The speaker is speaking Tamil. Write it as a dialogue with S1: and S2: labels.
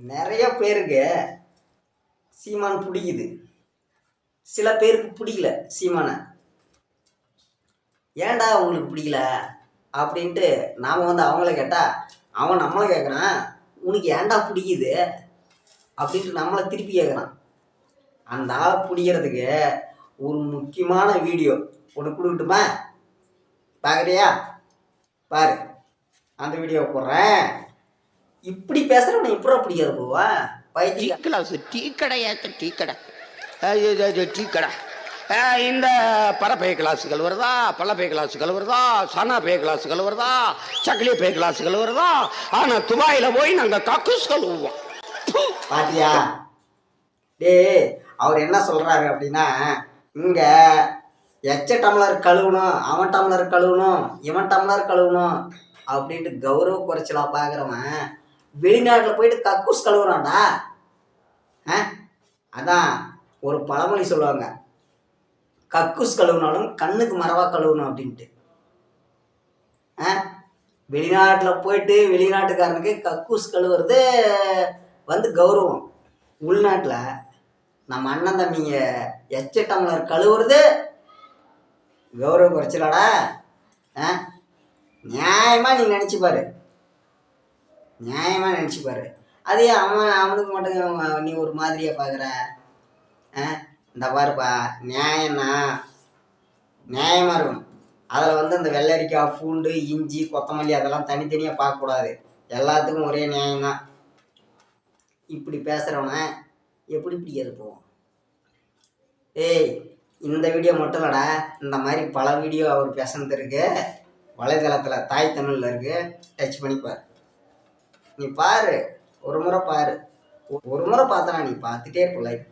S1: நிறைய பேருக்கு சீமான் பிடிக்குது. சில பேருக்கு பிடிக்கல சீமானை. ஏன்டா உங்களுக்கு பிடிக்கல? அப்படின்ட்டு நாம் வந்து அவங்கள கேட்டால் அவன் நம்மளை கேட்குறான் உனக்கு ஏன்டா பிடிக்குது? அப்படின்ட்டு நம்மளை திருப்பி கேட்குறான் அந்த ஆளை பிடிக்கிறதுக்கு ஒரு முக்கியமான வீடியோ ஒன்று கொடுக்கட்டுமா? பார்க்குறியா பாரு. அந்த வீடியோ போடுறேன். இப்படி பேசுகிறவனை எப்படா பிடிக்காது போவா?
S2: டீ கிளாஸ் டீ கடையாத்த டீ கடை. டீ கடை. இந்த பரப்பை கிளாஸுகள் வருதா பல்லப்பை கிளாஸுகள் வருதா சனா பே கிளாஸுகள் வருதா சக்கிலி பே கிளாஸுகள் வருதா? ஆனா துபாயில போய் நாங்க கக்கூஸ் கழுவுவோம்.
S1: பாத்தியா? டேய் அவர் என்ன சொல்றாரு அப்படின்னா இங்க எச்ச டம்ளர் கழுவணும் அவன் டம்ளர் கழுவணும் இவன் டம்ளர் கழுவணும் அப்படின்ட்டு கௌரவ குறைச்சலா பார்க்குறவன் வெளிநாட்டில் போயிட்டு கக்கூஸ் கழுவுறான்டா. ஆ? அதான் ஒரு பழமொழி சொல்லுவாங்க. கக்கூஸ் கழுவுனாலும் கண்ணுக்கு மரவாக கழுவணும் அப்படின்ட்டு. ஆ? வெளிநாட்டில் போயிட்டு வெளிநாட்டுக்காரனுக்கு கக்கூஸ் கழுவுறது வந்து கௌரவம். உள்நாட்டில் நம்ம அண்ணன் தம்பிங்க எச்ச டம்ளர் கழுவுறது கௌரவ குறைச்சலாடா ஆ? நியாயமாக நீ நினச்சி பாரு. நியாயமாக நினச்சி பாரு. அதே அவன் அவனுக்கு மட்டும் நீ ஒரு மாதிரியாக பார்க்குற ஆ? இந்த பாருப்பா நியாயம்னா நியாயமாக இருக்கணும். அதில் வந்து அந்த வெள்ளரிக்காய் பூண்டு இஞ்சி கொத்தமல்லி அதெல்லாம் தனித்தனியாக பார்க்கக்கூடாது எல்லாத்துக்கும் ஒரே நியாயம்தான் இப்படி பேசுகிறவனை எப்படி பிடிக்காது போவோம் ஏய் இந்த வீடியோ மட்டும் இல்லடா. இந்த மாதிரி பல வீடியோ அவர் பேசுனது இருக்குது வலைதளத்தில் தாய் தமிழில் இருக்குது டச் பண்ணிப்பார். நீ பாரு. ஒரு முறை பாரு. ஒரு முறை பார்த்தனா நீ பார்த்துட்டே இருப்ப லைஃப்